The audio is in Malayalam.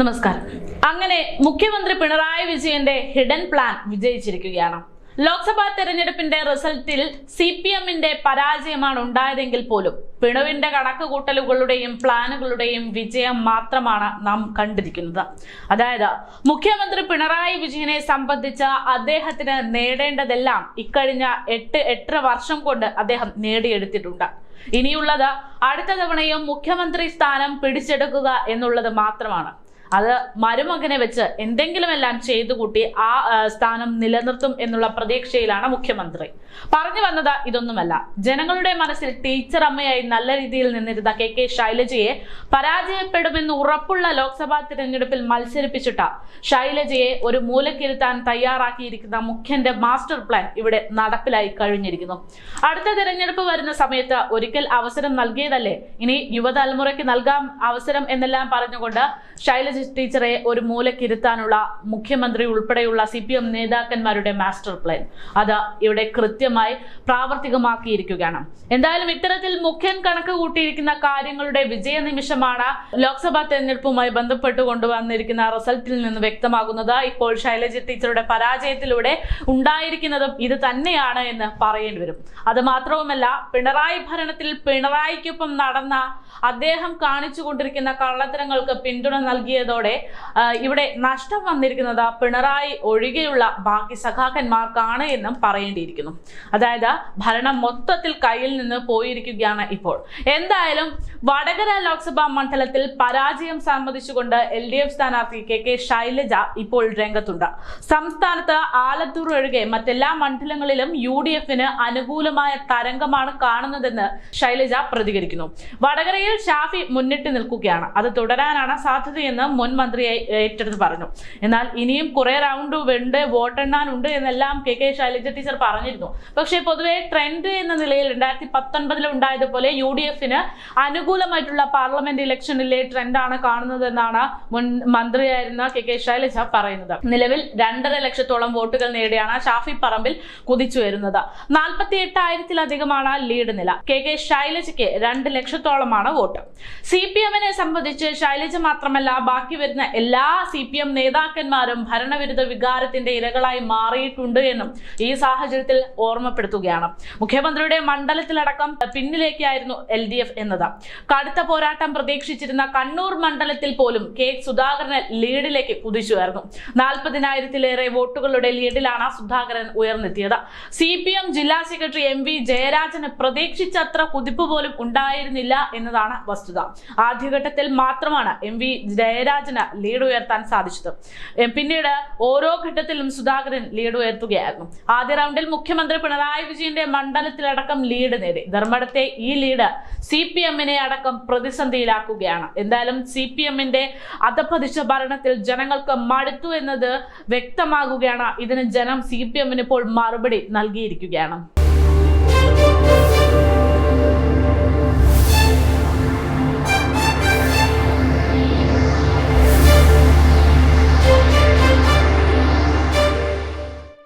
നമസ്കാരം. അങ്ങനെ മുഖ്യമന്ത്രി പിണറായി വിജയന്റെ ഹിഡൻ പ്ലാൻ വിജയിച്ചിരിക്കുകയാണ്. ലോക്സഭാ തെരഞ്ഞെടുപ്പിന്റെ റിസൾട്ടിൽ സി പി എമ്മിന്റെ പരാജയമാണ് ഉണ്ടായതെങ്കിൽ പോലും പിണവിന്റെ കണക്കുകൂട്ടലുകളുടെയും പ്ലാനുകളുടെയും വിജയം മാത്രമാണ് നാം കണ്ടിരിക്കുന്നത്. അതായത് മുഖ്യമന്ത്രി പിണറായി വിജയനെ സംബന്ധിച്ച അദ്ദേഹത്തിന് നേടേണ്ടതെല്ലാം ഇക്കഴിഞ്ഞ എട്ട് എട്ടര വർഷം കൊണ്ട് അദ്ദേഹം നേടിയെടുത്തിട്ടുണ്ട്. ഇനിയുള്ളത് അടുത്ത തവണയും മുഖ്യമന്ത്രി സ്ഥാനം പിടിച്ചെടുക്കുക എന്നുള്ളത് മാത്രമാണ്. അത് മരുമകനെ വെച്ച് എന്തെങ്കിലുമെല്ലാം ചെയ്തു കൂട്ടി ആ സ്ഥാനം നിലനിർത്തും എന്നുള്ള പ്രതീക്ഷയിലാണ് മുഖ്യമന്ത്രി. പറഞ്ഞു വന്നത് ഇതൊന്നുമല്ല. ജനങ്ങളുടെ മനസ്സിൽ ടീച്ചർ അമ്മയായി നല്ല രീതിയിൽ നിന്നിരുന്ന കെ കെ ശൈലജയെ പരാജയപ്പെടുമെന്ന് ഉറപ്പുള്ള ലോക്സഭാ തിരഞ്ഞെടുപ്പിൽ മത്സരിപ്പിച്ചിട്ട ശൈലജയെ ഒരു മൂലക്കിരുത്താൻ തയ്യാറാക്കിയിരിക്കുന്ന മുഖ്യന്റെ മാസ്റ്റർ പ്ലാൻ ഇവിടെ നടപ്പിലായി കഴിഞ്ഞിരിക്കുന്നു. അടുത്ത തിരഞ്ഞെടുപ്പ് വരുന്ന സമയത്ത് ഒരിക്കൽ അവസരം നൽകിയതല്ലേ? ഇനി യുവതലമുറയ്ക്ക് നൽകാം അവസരം എന്നെല്ലാം പറഞ്ഞുകൊണ്ട് ശൈലജ ടീച്ചറെ ഒരു മൂലക്കിരുത്താനുള്ള മുഖ്യമന്ത്രി ഉൾപ്പെടെയുള്ള സി പി എം നേതാക്കന്മാരുടെ മാസ്റ്റർ പ്ലാൻ. അത് ഇവിടെ കൃത്യമായി പ്രാവർത്തികമാക്കിയിരിക്കുകയാണ്. എന്തായാലും ഇത്തരത്തിൽ മുഖ്യൻ കണക്ക് കൂട്ടിയിരിക്കുന്ന കാര്യങ്ങളുടെ വിജയ നിമിഷമാണ് ലോക്സഭാ തെരഞ്ഞെടുപ്പുമായി ബന്ധപ്പെട്ട് കൊണ്ടുവന്നിരിക്കുന്ന റിസൾട്ടിൽ നിന്ന് വ്യക്തമാകുന്നത്. ഇപ്പോൾ ശൈലജ ടീച്ചറുടെ പരാജയത്തിലൂടെ ഉണ്ടായിരിക്കുന്നതും ഇത് തന്നെയാണ് എന്ന് പറയേണ്ടി വരും. അത് മാത്രവുമല്ല പിണറായി ഭരണത്തിൽ പിണറായിക്കൊപ്പം നടന്ന അദ്ദേഹം കാണിച്ചു കൊണ്ടിരിക്കുന്ന കള്ളത്തരങ്ങൾക്ക് പിന്തുണ നൽകിയതോടെ ആ, ഇവിടെ നഷ്ടം വന്നിരിക്കുന്നത് പിണറായി ഒഴികെയുള്ള ബാക്കി സഖാക്കന്മാർക്കാണ് എന്നും പറയേണ്ടിയിരിക്കുന്നു. അതായത് ഭരണം മൊത്തത്തിൽ കയ്യിൽ നിന്ന് പോയിരിക്കുകയാണ് ഇപ്പോൾ. എന്തായാലും വടകര ലോക്സഭാ മണ്ഡലത്തിൽ പരാജയം സമ്മതിച്ചുകൊണ്ട് എൽ ഡി എഫ് സ്ഥാനാർത്ഥി കെ കെ ശൈലജ ഇപ്പോൾ രംഗത്തുണ്ട്. സംസ്ഥാനത്ത് ആലത്തൂർ ഒഴികെ മറ്റെല്ലാ മണ്ഡലങ്ങളിലും യു ഡി എഫിന് അനുകൂലമായ തരംഗമാണ് കാണുന്നതെന്ന് ശൈലജ പ്രതികരിക്കുന്നു. വടകരയിൽ ഷാഫി മുന്നിട്ട് നിൽക്കുകയാണ്. അത് തുടരാനാണ് സാധ്യതയെന്ന് മുൻ മന്ത്രിയെ ഏറ്റെടുത്ത് പറഞ്ഞു. എന്നാൽ ഇനിയും കുറെ റൗണ്ട് ഉണ്ട് വോട്ടെണ്ണാനുണ്ട് എന്നെല്ലാം കെ കെ ശൈലജ ടീച്ചർ പറഞ്ഞിരുന്നു. പക്ഷേ പൊതുവെ ട്രെൻഡ് എന്ന നിലയിൽ രണ്ടായിരത്തി പത്തൊൻപതിൽ ഉണ്ടായതുപോലെ യു ഡി എഫിന് അനുകൂലമായിട്ടുള്ള പാർലമെന്റ് ഇലക്ഷനിലെ ട്രെൻഡാണ് കാണുന്നതെന്നാണ് മുൻ മന്ത്രിയായിരുന്ന കെ കെ ശൈലജ പറയുന്നത്. നിലവിൽ രണ്ടര ലക്ഷത്തോളം വോട്ടുകൾ നേടിയാണ് ഷാഫി പറമ്പിൽ കുതിച്ചു വരുന്നത്. നാൽപ്പത്തി എട്ടായിരത്തിലധികമാണ് ലീഡ് നില. കെ കെ ശൈലജയ്ക്ക് രണ്ട് ലക്ഷത്തോളമാണ് വോട്ട്. സി പി എമ്മിനെ സംബന്ധിച്ച് ശൈലജ മാത്രമല്ല ബാക്കി വരുന്ന എല്ലാ സി പി എം നേതാക്കന്മാരും ഭരണവിരുദ്ധ വികാരത്തിന്റെ ഇരകളായി മാറിയിട്ടുണ്ട് എന്നും ഈ സാഹചര്യത്തിൽ ഓർമ്മപ്പെടുത്തുകയാണ്. മുഖ്യമന്ത്രിയുടെ മണ്ഡലത്തിലടക്കം പിന്നിലേക്കായിരുന്നു എൽ ഡി എഫ് എന്നത്. കടുത്ത പോരാട്ടം പ്രതീക്ഷിച്ചിരുന്ന കണ്ണൂർ മണ്ഡലത്തിൽ പോലും കെ സുധാകരൻ ലീഡിലേക്ക് കുതിച്ചുയർന്നു. നാൽപ്പതിനായിരത്തിലേറെ വോട്ടുകളുടെ ലീഡിലാണ് സുധാകരൻ ഉയർന്നെത്തിയത്. സി പി എം ജില്ലാ സെക്രട്ടറി എം വി ജയരാജന് പ്രതീക്ഷിച്ചത്ര കുതിപ്പ് പോലും ഉണ്ടായിരുന്നില്ല എന്നതാണ് വസ്തുത. ആദ്യഘട്ടത്തിൽ മാത്രമാണ് എം വി ജയരാജന് ലീഡ് ഉയർത്താൻ സാധിച്ചത്. പിന്നീട് ഓരോ ഘട്ടത്തിലും സുധാകരൻ ലീഡ് ഉയർത്തുകയായിരുന്നു. ആദ്യ റൗണ്ടിൽ മുഖ്യമന്ത്രി പിണറായി വിജയന്റെ മണ്ഡലത്തിലടക്കം ലീഡ് നേടി. ധർമ്മടത്തെ ഈ ലീഡ് സി പി എമ്മിനെ അടക്കം പ്രതിസന്ധിയിലാക്കുകയാണ്. എന്തായാലും സി പി എമ്മിന്റെ അധപതിച്ച ഭരണത്തിൽ ജനങ്ങൾക്ക് മടുത്തു എന്നത് വ്യക്തമാകുകയാണ്. ഇതിന് ജനം സി പി എമ്മിന് ഇപ്പോൾ മറുപടി നൽകിയിരിക്കുകയാണ്.